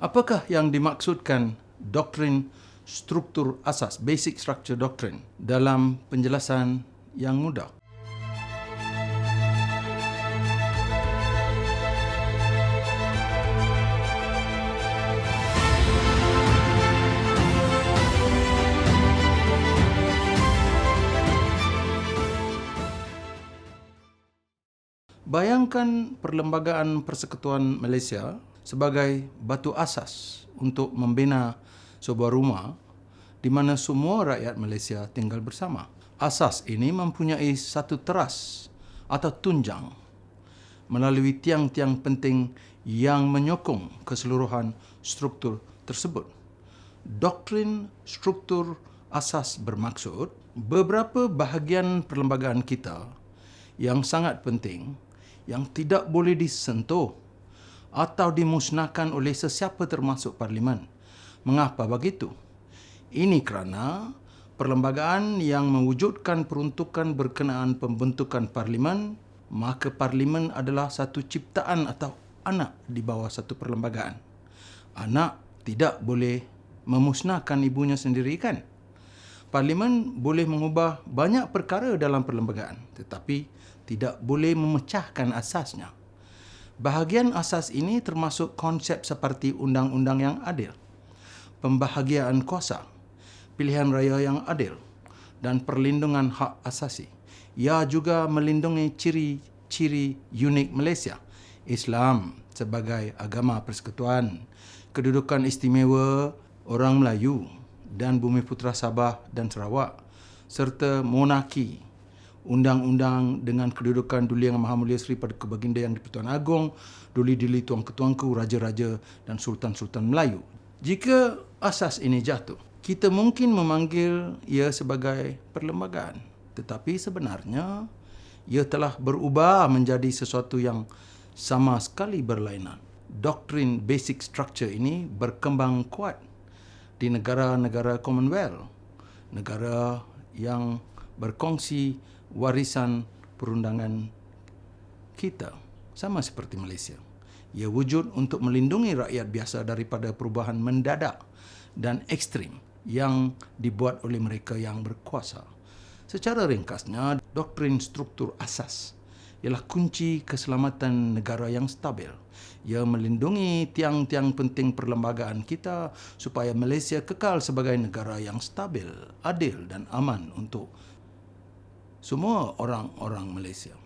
Apakah yang dimaksudkan doktrin struktur asas, basic structure doctrine dalam penjelasan yang mudah? Bayangkan Perlembagaan Persekutuan Malaysia sebagai batu asas untuk membina sebuah rumah di mana semua rakyat Malaysia tinggal bersama. Asas ini mempunyai satu teras atau tunjang melalui tiang-tiang penting yang menyokong keseluruhan struktur tersebut. Doktrin struktur asas bermaksud beberapa bahagian perlembagaan kita yang sangat penting yang tidak boleh disentuh atau dimusnahkan oleh sesiapa termasuk parlimen. Mengapa begitu? Ini kerana perlembagaan yang mewujudkan peruntukan berkenaan pembentukan parlimen, maka parlimen adalah satu ciptaan atau anak di bawah satu perlembagaan. Anak tidak boleh memusnahkan ibunya sendiri kan? Parlimen boleh mengubah banyak perkara dalam perlembagaan tetapi tidak boleh memecahkan asasnya. Bahagian asas ini termasuk konsep seperti undang-undang yang adil, pembahagiaan kuasa, pilihan raya yang adil dan perlindungan hak asasi. Ia juga melindungi ciri-ciri unik Malaysia, Islam sebagai agama persekutuan, kedudukan istimewa orang Melayu dan Bumi Putra Sabah dan Sarawak serta monarki undang-undang dengan kedudukan Duli Yang Maha Mulia Seri pada Kebaginda Yang di-Pertuan Agong, Duli-Duli Tuan-Ketuanku, Raja-Raja dan Sultan-Sultan Melayu. Jika asas ini jatuh, kita mungkin memanggil ia sebagai perlembagaan. Tetapi sebenarnya, ia telah berubah menjadi sesuatu yang sama sekali berlainan. Doktrin basic structure ini berkembang kuat di negara-negara Commonwealth, negara yang berkongsi warisan perundangan kita sama seperti Malaysia. Ia wujud untuk melindungi rakyat biasa daripada perubahan mendadak dan ekstrim yang dibuat oleh mereka yang berkuasa. Secara ringkasnya, doktrin struktur asas ialah kunci keselamatan negara yang stabil. Ia melindungi tiang-tiang penting perlembagaan kita supaya Malaysia kekal sebagai negara yang stabil, adil dan aman untuk semua orang-orang Malaysia.